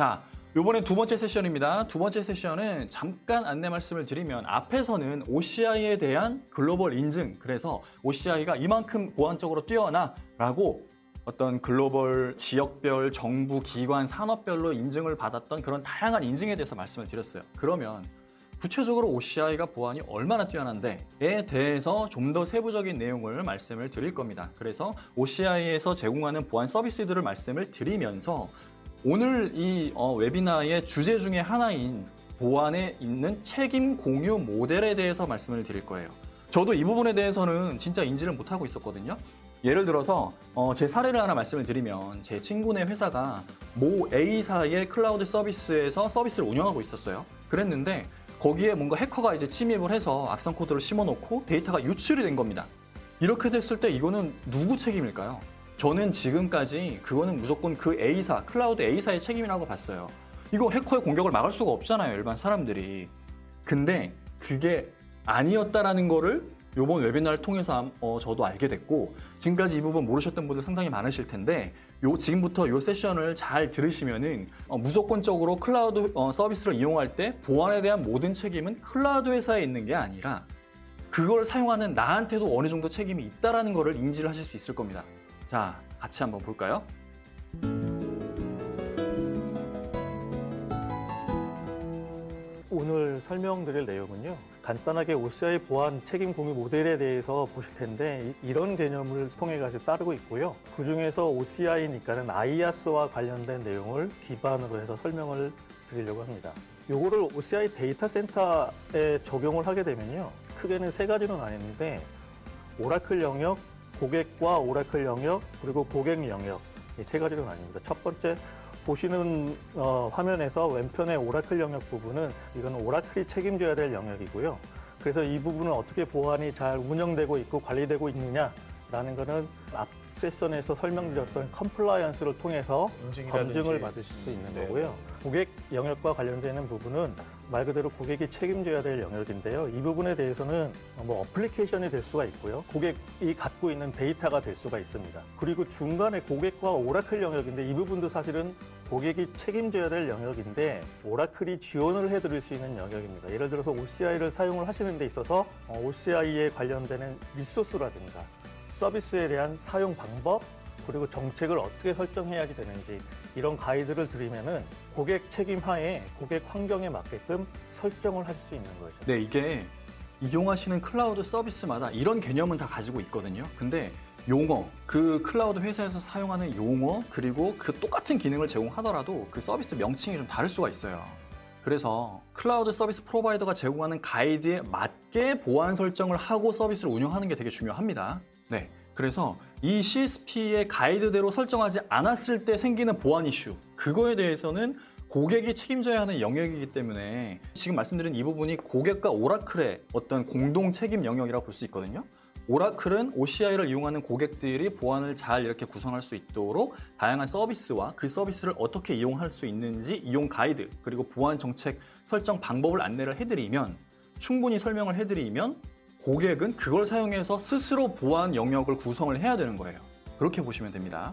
자, 요번에 두 번째 세션입니다. 두 번째 세션은 잠깐 안내 말씀을 드리면 앞에서는 OCI에 대한 글로벌 인증, 그래서 OCI가 이만큼 보안적으로 뛰어나라고 어떤 글로벌 지역별, 정부, 기관, 산업별로 인증을 받았던 그런 다양한 인증에 대해서 말씀을 드렸어요. 그러면 구체적으로 OCI가 보안이 얼마나 뛰어난데에 대해서 좀 더 세부적인 내용을 말씀을 드릴 겁니다. 그래서 OCI에서 제공하는 보안 서비스들을 말씀을 드리면서 오늘 이 어, 웨비나의 주제 중에 하나인 보안에 있는 책임 공유 모델에 대해서 말씀을 드릴 거예요. 저도 이 부분에 대해서는 진짜 인지를 못하고 있었거든요. 예를 들어서 어, 제 사례를 하나 말씀을 드리면 제 친구네 회사가 모 A사의 클라우드 서비스에서 서비스를 운영하고 있었어요. 그랬는데 거기에 뭔가 해커가 이제 침입을 해서 악성 코드를 심어놓고 데이터가 유출이 된 겁니다. 이렇게 됐을 때 이거는 누구 책임일까요? 저는 지금까지 그거는 무조건 그 A사, 클라우드 A사의 책임이라고 봤어요. 이거 해커의 공격을 막을 수가 없잖아요, 일반 사람들이. 근데 그게 아니었다라는 거를 요번 웨비나를 통해서 어, 저도 알게 됐고 지금까지 이 부분 모르셨던 분들 상당히 많으실 텐데 요 지금부터 요 세션을 잘 들으시면은 어, 무조건적으로 클라우드 어, 서비스를 이용할 때 보안에 대한 모든 책임은 클라우드 회사에 있는 게 아니라 그걸 사용하는 나한테도 어느 정도 책임이 있다라는 거를 인지를 하실 수 있을 겁니다. 자, 같이 한번 볼까요? 오늘 설명드릴 내용은요. 간단하게 OCI 보안 책임 공유 모델에 대해서 보실 텐데 이- 이런 개념을 통해 가지고 따르고 있고요. 그 중에서 OCI니까는 IaaS와 관련된 내용을 기반으로 해서 설명을 드리려고 합니다. 요거를 OCI 데이터 센터에 적용을 하게 되면요. 크게는 세 가지로 나뉘는데 오라클 영역, 고객과 오라클 영역, 그리고 고객 영역 이 세 가지로 나뉩니다. 첫 번째 보시는 어, 화면에서 왼편의 오라클 영역 부분은 이건 오라클이 책임져야 될 영역이고요. 그래서 이 부분은 어떻게 보안이 잘 운영되고 있고 관리되고 있느냐라는 거는 앞 세션에서 설명드렸던 컴플라이언스를 통해서. 검증을 받으실 수 있는 네. 거고요. 고객 영역과 관련되는 부분은 말 그대로 고객이 책임져야 될 영역인데요. 이 부분에 대해서는 뭐 어플리케이션이 될 수가 있고요. 고객이 갖고 있는 데이터가 될 수가 있습니다. 그리고 중간에 고객과 오라클 영역인데 이 부분도 사실은 고객이 책임져야 될 영역인데 오라클이 지원을 해드릴 수 있는 영역입니다. 예를 들어서 OCI를 사용을 하시는 데 있어서 OCI에 관련되는 리소스라든가 서비스에 대한 사용 방법 그리고 정책을 어떻게 설정해야지 되는지 이런 가이드를 드리면은 고객 책임 하에 고객 환경에 맞게끔 설정을 하실 수 있는 거죠. 네, 이게 이용하시는 클라우드 서비스마다 이런 개념은 다 가지고 있거든요. 근데 용어, 그 클라우드 회사에서 사용하는 용어, 그리고 그 똑같은 기능을 제공하더라도 그 서비스 명칭이 좀 다를 수가 있어요. 그래서 클라우드 서비스 프로바이더가 제공하는 가이드에 맞게 보안 설정을 하고 서비스를 운영하는 게 되게 중요합니다. 네. 그래서 이 CSP의 가이드대로 설정하지 않았을 때 생기는 보안 이슈, 그거에 대해서는 고객이 책임져야 하는 영역이기 때문에 지금 말씀드린 이 부분이 고객과 오라클의 어떤 공동 책임 영역이라고 볼 수 있거든요. 오라클은 OCI를 이용하는 고객들이 보안을 잘 이렇게 구성할 수 있도록 다양한 서비스와 그 서비스를 어떻게 이용할 수 있는지 이용 가이드 그리고 보안 정책 설정 방법을 안내를 해드리면 충분히 설명을 해드리면 고객은 그걸 사용해서 스스로 보안 영역을 구성을 해야 되는 거예요. 그렇게 보시면 됩니다.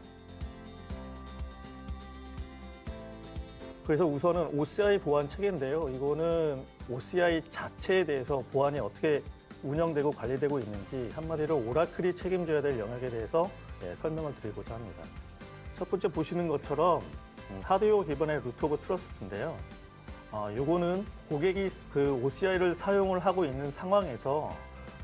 그래서 우선은 OCI 보안 체계인데요. 이거는 OCI 자체에 대해서 보안이 어떻게 운영되고 관리되고 있는지 한마디로 오라클이 책임져야 될 영역에 대해서 예, 설명을 드리고자 합니다. 첫 번째 보시는 것처럼 음, 하드웨어 기반의 루트 오브 트러스트인데요. 어, 요거는 고객이 그 OCI를 사용을 하고 있는 상황에서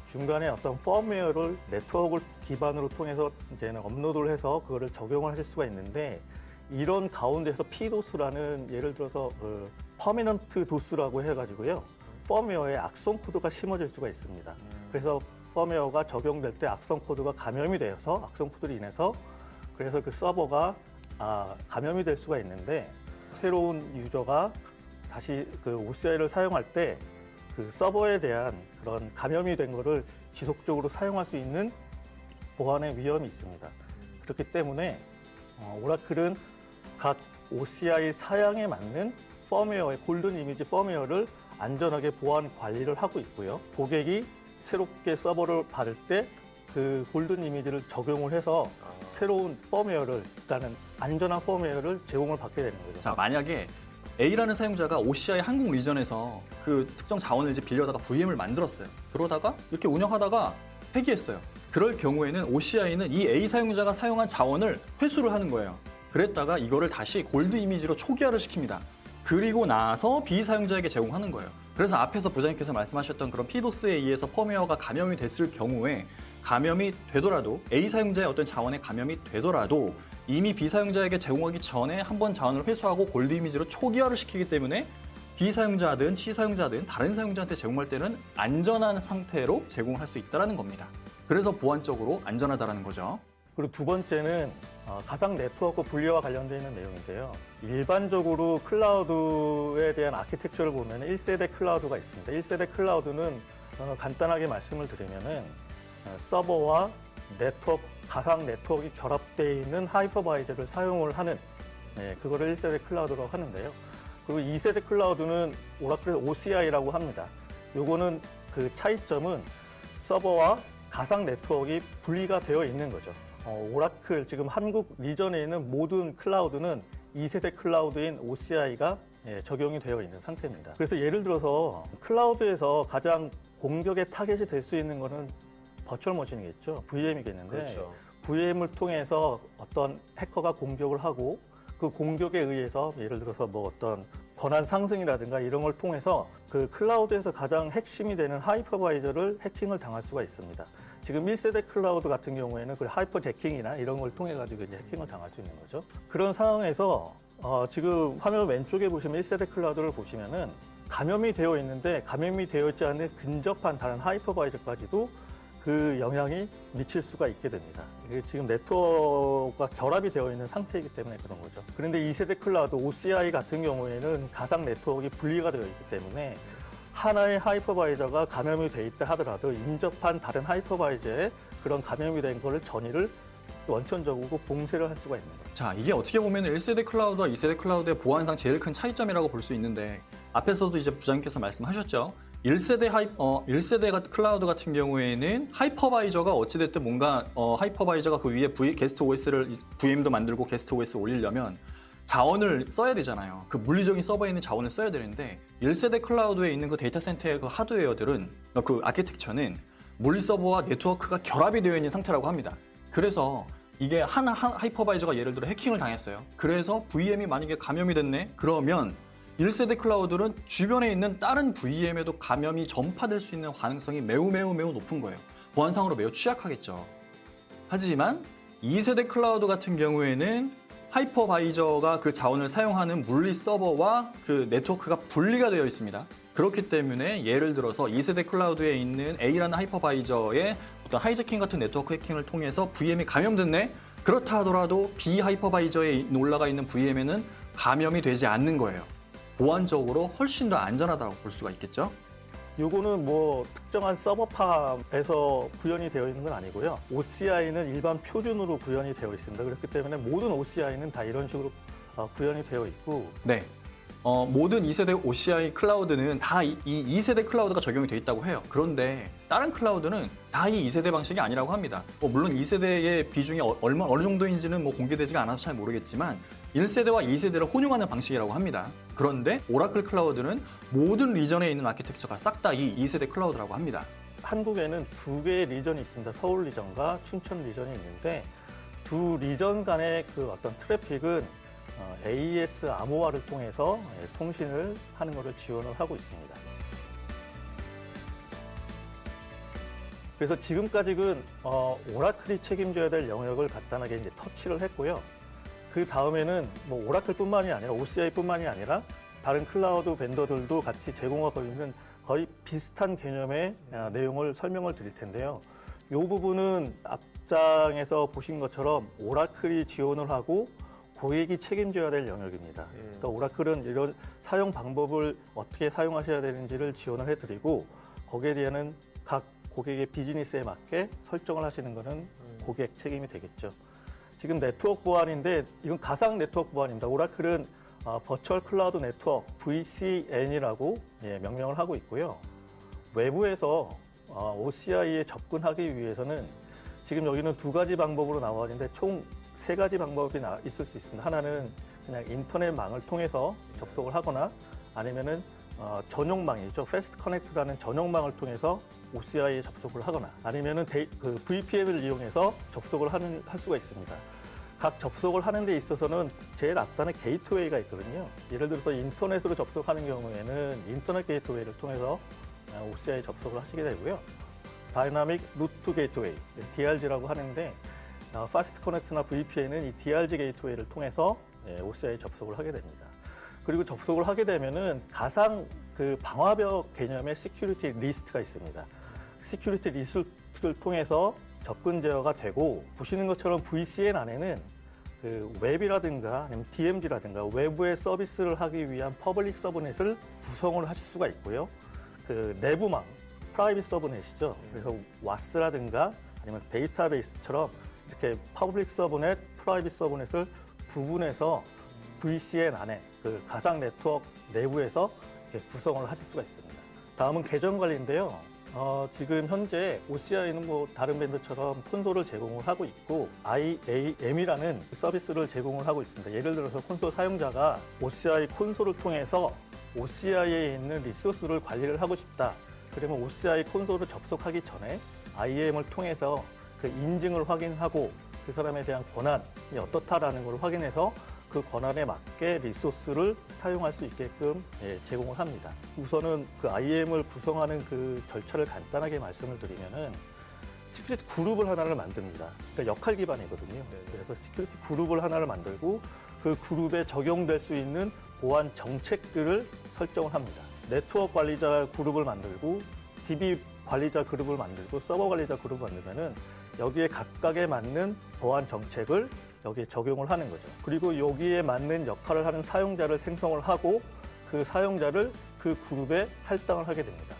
중간에 어떤 펌웨어를 네트워크를 기반으로 통해서 이제는 업로드를 해서 그거를 적용을 하실 수가 있는데 이런 가운데서 PDOS라는 예를 들어서 그 퍼미넌트 도스라고 해가지고요. 펌웨어에 악성 코드가 심어질 수가 있습니다. 그래서 펌웨어가 적용될 때 악성 코드가 감염이 되어서 악성 코드로 인해서 그래서 그 서버가 아, 감염이 될 수가 있는데 새로운 유저가 다시 그 OCI를 사용할 때 그 서버에 대한 그런 감염이 된 거를 지속적으로 사용할 수 있는 보안의 위험이 있습니다. 그렇기 때문에 어, 오라클은 각 OCI 사양에 맞는 펌웨어의 골든 이미지 펌웨어를 안전하게 보안 관리를 하고 있고요. 고객이 새롭게 서버를 받을 때 그 골든 이미지를 적용을 해서 새로운 펌웨어를 일단은 안전한 펌웨어를 제공을 받게 되는 거죠. 자, 만약에 A라는 사용자가 OCI 한국 리전에서 그 특정 자원을 이제 빌려다가 VM을 만들었어요. 그러다가 이렇게 운영하다가 폐기했어요. 그럴 경우에는 OCI는 이 A 사용자가 사용한 자원을 회수를 하는 거예요. 그랬다가 이거를 다시 골드 이미지로 초기화를 시킵니다. 그리고 나서 B 사용자에게 제공하는 거예요. 그래서 앞에서 부장님께서 말씀하셨던 그런 피도스에 의해서 펌웨어가 감염이 됐을 경우에 감염이 되더라도 A 사용자의 어떤 자원에 감염이 되더라도 이미 B 사용자에게 제공하기 전에 한 번 자원을 회수하고 골드 이미지로 초기화를 시키기 때문에 B 사용자든 C 사용자든 다른 사용자한테 제공할 때는 안전한 상태로 제공할 수 있다는 겁니다. 그래서 보안적으로 안전하다라는 거죠. 그리고 두 번째는 어, 가상 네트워크 분리와 관련되어 있는 내용인데요. 일반적으로 클라우드에 대한 아키텍처를 보면 1세대 클라우드가 있습니다. 1세대 클라우드는 어, 간단하게 말씀을 드리면은 어, 서버와 네트워크, 가상 네트워크가 결합되어 있는 하이퍼바이저를 사용을 하는 네, 그거를 1세대 클라우드라고 하는데요. 그리고 2세대 클라우드는 오라클에서 OCI라고 합니다. 요거는 그 차이점은 서버와 가상 네트워크가 분리가 되어 있는 거죠. 어, 오라클 지금 한국 리전에 있는 모든 클라우드는 2세대 클라우드인 OCI가 예, 적용이 되어 있는 상태입니다. 그래서 예를 들어서 클라우드에서 가장 공격의 타겟이 될 수 있는 거는 버추얼 머신이겠죠. VM이겠는데 그렇죠. VM을 통해서 어떤 해커가 공격을 하고 그 공격에 의해서 예를 들어서 뭐 어떤 권한 상승이라든가 이런 걸 통해서 그 클라우드에서 가장 핵심이 되는 하이퍼바이저를 해킹을 당할 수가 있습니다. 지금 1세대 클라우드 같은 경우에는 그 하이퍼 제킹이나 이런 걸 통해 가지고 이제 해킹을 당할 수 있는 거죠. 그런 상황에서 어, 지금 화면 왼쪽에 보시면 1세대 클라우드를 보시면은 감염이 되어 있는데 감염이 되어 있지 않은 근접한 다른 하이퍼바이저까지도 그 영향이 미칠 수가 있게 됩니다. 이게 지금 네트워크가 결합이 되어 있는 상태이기 때문에 그런 거죠. 그런데 2세대 클라우드 OCI 같은 경우에는 가상 네트워크가 분리가 되어 있기 때문에 하나의 하이퍼바이저가 감염이 돼 있다 하더라도 인접한 다른 하이퍼바이저에 그런 감염이 된 거를 전이를 원천적으로 봉쇄를 할 수가 있는 거죠. 자, 이게 어떻게 보면 1세대 클라우드와 2세대 클라우드의 보안상 제일 큰 차이점이라고 볼 수 있는데 앞에서도 이제 부장님께서 말씀하셨죠. 1세대 하이 어 1세대 클라우드 같은 경우에는 하이퍼바이저가 어찌 됐든 뭔가 어 하이퍼바이저가 그 위에 V, 게스트 OS를 VM도 만들고 게스트 OS 올리려면 자원을 써야 되잖아요. 그 물리적인 서버에 있는 자원을 써야 되는데 1세대 클라우드에 있는 그 데이터 센터의 그 하드웨어들은 어, 그 아키텍처는 물리 서버와 네트워크가 결합이 되어 있는 상태라고 합니다. 그래서 이게 하나 한 하이퍼바이저가 예를 들어 해킹을 당했어요. 그래서 VM이 만약에 감염이 됐네. 그러면 1세대 클라우드는 주변에 있는 다른 VM에도 감염이 전파될 수 있는 가능성이 매우 매우 매우 높은 거예요. 보안상으로 매우 취약하겠죠. 하지만 2세대 클라우드 같은 경우에는 하이퍼바이저가 그 자원을 사용하는 물리 서버와 그 네트워크가 분리가 되어 있습니다. 그렇기 때문에 예를 들어서 2세대 클라우드에 있는 A라는 하이퍼바이저의 어떤 하이제킹 같은 네트워크 해킹을 통해서 VM이 감염됐네? 그렇다 하더라도 B 하이퍼바이저에 올라가 있는 VM에는 감염이 되지 않는 거예요. 보안적으로 훨씬 더 안전하다고 볼 수가 있겠죠? 요거는 뭐 특정한 서버팜에서 구현이 되어 있는 건 아니고요. OCI는 일반 표준으로 구현이 되어 있습니다. 그렇기 때문에 모든 OCI는 다 이런 식으로 어, 구현이 되어 있고 네. 어, 모든 2세대 OCI 클라우드는 다 이 2세대 클라우드가 적용이 돼 있다고 해요. 그런데 다른 클라우드는 다 이 2세대 방식이 아니라고 합니다. 뭐 물론 2세대의 비중이 어- 얼마 어느 정도인지는 뭐 공개되지가 않아서 잘 모르겠지만 1세대와 2세대를 혼용하는 방식이라고 합니다. 그런데 오라클 클라우드는 모든 리전에 있는 아키텍처가 싹 다 이 2세대 클라우드라고 합니다. 한국에는 두 개의 리전이 있습니다. 서울 리전과 춘천 리전이 있는데 두 리전 간의 그 어떤 트래픽은 어, AES 암호화를 통해서 예, 통신을 하는 것을 지원을 하고 있습니다. 그래서 지금까지는 어, 오라클이 책임져야 될 영역을 간단하게 이제 터치를 했고요. 그 다음에는 뭐 오라클뿐만이 아니라 OCI뿐만이 아니라 다른 클라우드 벤더들도 같이 제공하고 있는 거의 비슷한 개념의 아, 내용을 설명을 드릴 텐데요. 이 부분은 앞장에서 보신 것처럼 오라클이 지원을 하고 고객이 책임져야 될 영역입니다. 그러니까 오라클은 이런 사용 방법을 어떻게 사용하셔야 되는지를 지원을 해드리고 거기에 대한 각 고객의 비즈니스에 맞게 설정을 하시는 것은 고객 책임이 되겠죠. 지금 네트워크 보안인데 이건 가상 네트워크 보안입니다. 오라클은 어, 버추얼 클라우드 네트워크 VCN이라고 예, 명명을 하고 있고요. 외부에서 어, OCI에 접근하기 위해서는 지금 여기는 두 가지 방법으로 나와 있는데 총 세 가지 방법이 나- 있을 수 있습니다. 하나는 그냥 인터넷망을 통해서 접속을 하거나 아니면은 어, 전용망이죠. 패스트 커넥트라는 전용망을 통해서 OCI에 접속을 하거나 아니면은 데이- 그 VPN을 이용해서 접속을 하는 할 수가 있습니다. 각 접속을 하는 데 있어서는 제일 앞단에 게이트웨이가 있거든요. 예를 들어서 인터넷으로 접속하는 경우에는 인터넷 게이트웨이를 통해서 OCI에 접속을 하시게 되고요. 다이나믹 루트 게이트웨이, DRG라고 하는데 파스트 커넥트나 VPN은 이 DRG 게이트웨이를 통해서 OCI에 접속을 하게 됩니다. 그리고 접속을 하게 되면은 가상 그 방화벽 개념의 시큐리티 리스트가 있습니다. 시큐리티 리스트를 통해서 접근 제어가 되고 보시는 것처럼 VCN 안에는 그 웹이라든가 아니면 DMZ라든가 외부의 서비스를 하기 위한 퍼블릭 서브넷을 구성을 하실 수가 있고요. 그 내부망 프라이빗 서브넷이죠. 그래서 와스라든가 아니면 데이터베이스처럼 이렇게 퍼블릭 서브넷, 프라이빗 서브넷을 구분해서 VCN 안에 그 가상 네트워크 내부에서 구성을 하실 수가 있습니다. 다음은 계정 관리인데요. 어, 지금 현재 OCI는 뭐 다른 밴드처럼 콘솔을 제공을 하고 있고 IAM이라는 서비스를 제공을 하고 있습니다. 예를 들어서 콘솔 사용자가 OCI 콘솔을 통해서 OCI에 있는 리소스를 관리를 하고 싶다. 그러면 OCI 콘솔을 접속하기 전에 IAM을 통해서 그 인증을 확인하고 그 사람에 대한 권한이 어떻다라는 걸 확인해서 그 권한에 맞게 리소스를 사용할 수 있게끔 예, 제공을 합니다. 우선은 그 IAM을 구성하는 그 절차를 간단하게 말씀을 드리면은 시큐리티 그룹을 하나를 만듭니다. 그러니까 역할 기반이거든요. 그래서 시큐리티 그룹을 하나를 만들고 그 그룹에 적용될 수 있는 보안 정책들을 설정을 합니다. 네트워크 관리자 그룹을 만들고 DB 관리자 그룹을 만들고 서버 관리자 그룹을 만들면은 여기에 각각에 맞는 보안 정책을 여기에 적용을 하는 거죠. 그리고 여기에 맞는 역할을 하는 사용자를 생성을 하고 그 사용자를 그 그룹에 할당을 하게 됩니다.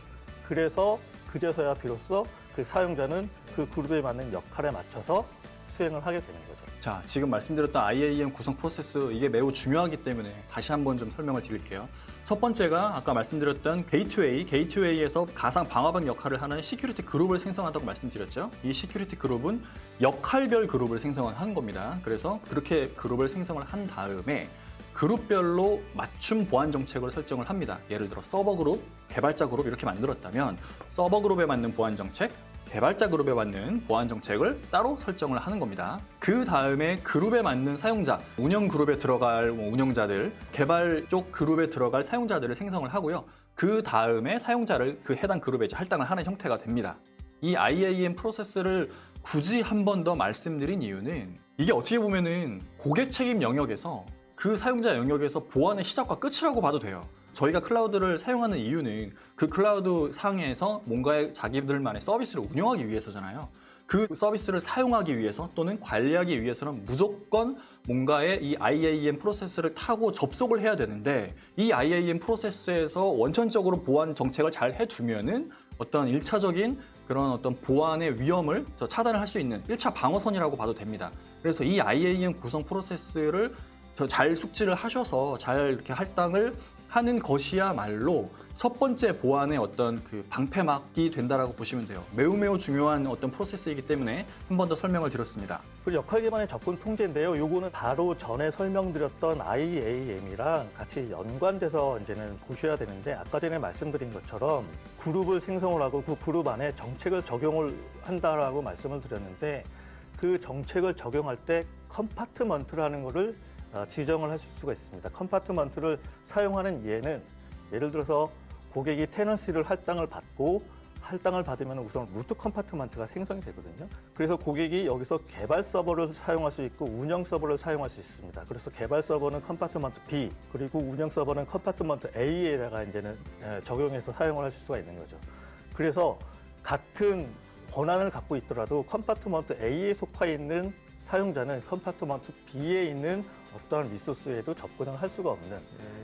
그래서 그제서야 비로소 그 사용자는 그 그룹에 맞는 역할에 맞춰서 수행을 하게 되는 거죠. 자, 지금 말씀드렸던 IAM 구성 프로세스 이게 매우 중요하기 때문에 다시 한번 좀 설명을 드릴게요. 첫 번째가 아까 말씀드렸던 게이트웨이, 게이트웨이에서 가상 방화벽 역할을 하는 시큐리티 그룹을 생성한다고 말씀드렸죠. 이 시큐리티 그룹은 역할별 그룹을 생성하는 겁니다. 그래서 그렇게 그룹을 생성을 한 다음에 그룹별로 맞춤 보안 정책을 설정을 합니다. 예를 들어 서버 그룹, 개발자 그룹 이렇게 만들었다면 서버 그룹에 맞는 보안 정책, 개발자 그룹에 맞는 보안 정책을 따로 설정을 하는 겁니다. 그 다음에 그룹에 맞는 사용자, 운영 그룹에 들어갈 뭐 운영자들, 개발 쪽 그룹에 들어갈 사용자들을 생성을 하고요. 그 다음에 사용자를 그 해당 그룹에 할당을 하는 형태가 됩니다. 이 IAM 프로세스를 굳이 한 번 더 말씀드린 이유는 이게 어떻게 보면은 고객 책임 영역에서 그 사용자 영역에서 보안의 시작과 끝이라고 봐도 돼요. 저희가 클라우드를 사용하는 이유는 그 클라우드 상에서 뭔가의 자기들만의 서비스를 운영하기 위해서잖아요. 그 서비스를 사용하기 위해서 또는 관리하기 위해서는 무조건 뭔가의 이 IAM 프로세스를 타고 접속을 해야 되는데 이 IAM 프로세스에서 원천적으로 보안 정책을 잘 해두면은 어떤 일차적인 그런 어떤 보안의 위험을 저 차단을 할 수 있는 1차 방어선이라고 봐도 됩니다. 그래서 이 IAM 구성 프로세스를 저잘 숙지를 하셔서 잘 이렇게 할당을 하는 것이야말로 첫 번째 보안의 어떤 그 방패막이 된다라고 보시면 돼요. 매우 매우 중요한 어떤 프로세스이기 때문에 한 번 더 설명을 드렸습니다. 그 역할 기반의 접근 통제인데요. 요거는 바로 전에 설명드렸던 IAM이랑 같이 연관돼서 이제는 보셔야 되는데 아까 전에 말씀드린 것처럼 그룹을 생성을 하고 그 그룹 안에 정책을 적용을 한다라고 말씀을 드렸는데 그 정책을 적용할 때 컴파트먼트라는 거를 어, 지정을 하실 수가 있습니다. 컴파트먼트를 사용하는 예는 예를 들어서 고객이 테넌시를 할당을 받고 할당을 받으면 우선 루트 컴파트먼트가 생성이 되거든요. 그래서 고객이 여기서 개발 서버를 사용할 수 있고 운영 서버를 사용할 수 있습니다. 그래서 개발 서버는 컴파트먼트 B 그리고 운영 서버는 컴파트먼트 A에다가 이제는 에, 적용해서 사용을 하실 수가 있는 거죠. 그래서 같은 권한을 갖고 있더라도 컴파트먼트 A에 속해 있는 사용자는 컴파트먼트 B에 있는 어떠한 리소스에도 접근을 할 수가 없는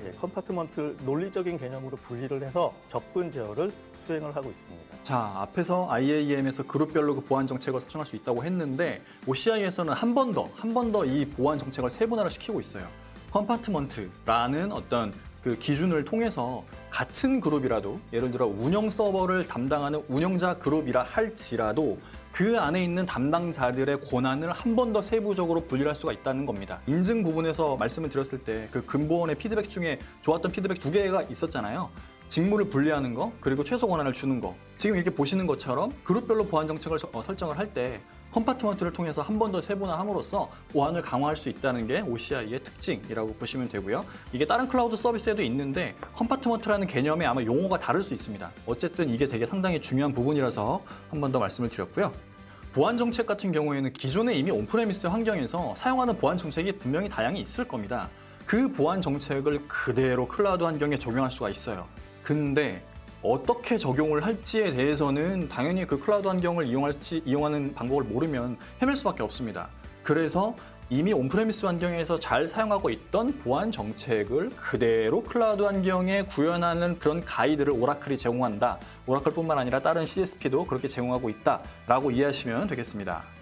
예, 컴파트먼트 논리적인 개념으로 분리를 해서 접근 제어를 수행을 하고 있습니다. 자, 앞에서 IAM에서 그룹별로 그 보안 정책을 설정할 수 있다고 했는데 OCI에서는 한 번 더, 한 번 더 이 보안 정책을 세분화를 시키고 있어요. 컴파트먼트라는 어떤 그 기준을 통해서 같은 그룹이라도 예를 들어 운영 서버를 담당하는 운영자 그룹이라 할지라도 그 안에 있는 담당자들의 권한을 한 번 더 세부적으로 분리할 수가 있다는 겁니다. 인증 부분에서 말씀을 드렸을 때 그 근보원의 피드백 중에 좋았던 피드백 두 개가 있었잖아요. 직무를 분리하는 거 그리고 최소 권한을 주는 거. 지금 이렇게 보시는 것처럼 그룹별로 보안 정책을 서- 어, 설정을 할 때 컴파트먼트를 통해서 한 번 더 세분화함으로써 보안을 강화할 수 있다는 게 OCI의 특징이라고 보시면 되고요. 이게 다른 클라우드 서비스에도 있는데 컴파트먼트라는 개념에 아마 용어가 다를 수 있습니다. 어쨌든 이게 되게 상당히 중요한 부분이라서 한 번 더 말씀을 드렸고요. 보안 정책 같은 경우에는 기존에 이미 온프레미스 환경에서 사용하는 보안 정책이 분명히 다양히 있을 겁니다. 그 보안 정책을 그대로 클라우드 환경에 적용할 수가 있어요. 근데 어떻게 적용을 할지에 대해서는 당연히 그 클라우드 환경을 이용할지 이용하는 방법을 모르면 헤맬 수밖에 없습니다. 그래서 이미 온프레미스 환경에서 잘 사용하고 있던 보안 정책을 그대로 클라우드 환경에 구현하는 그런 가이드를 오라클이 제공한다. 오라클뿐만 아니라 다른 CSP도 그렇게 제공하고 있다라고 이해하시면 되겠습니다.